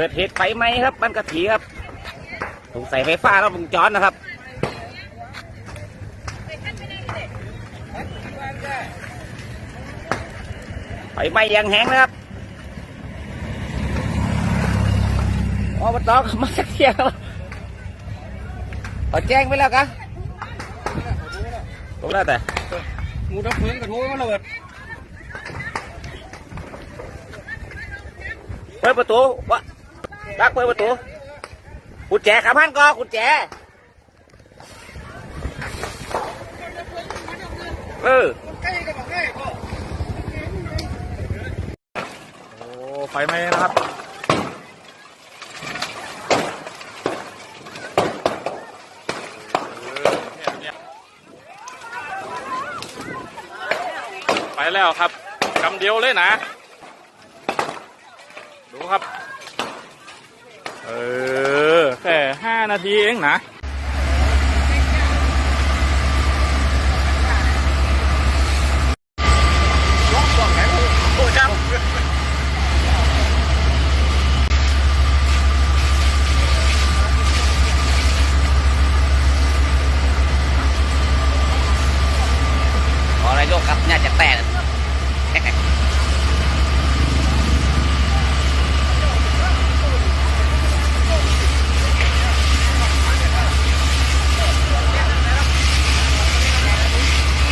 เกิดเหตุไฟไหม้ครับบ้านกะถีครับถูกใส่ไฟฟ้าแล้ววงจรนะครับไฟไหม้อยังแห้งนะครับอบตก็มาสักเที่ยวเขาแจ้งไปแล้วกะตรงนั้นแต่หมูดับเพลิงกับโทรมาเลยเปิดประตูวะ รักเปิดประตูกุญแจขับพันก็กุญแจ เออใกล้กับใกล้พ่อโอ้ ไฟไหม้นะครับ ไปแล้วครับกำเดียวเลยนะ ดูครับ ออ แค่ห้านาทีเองนะโลกครับน่ยจะแตก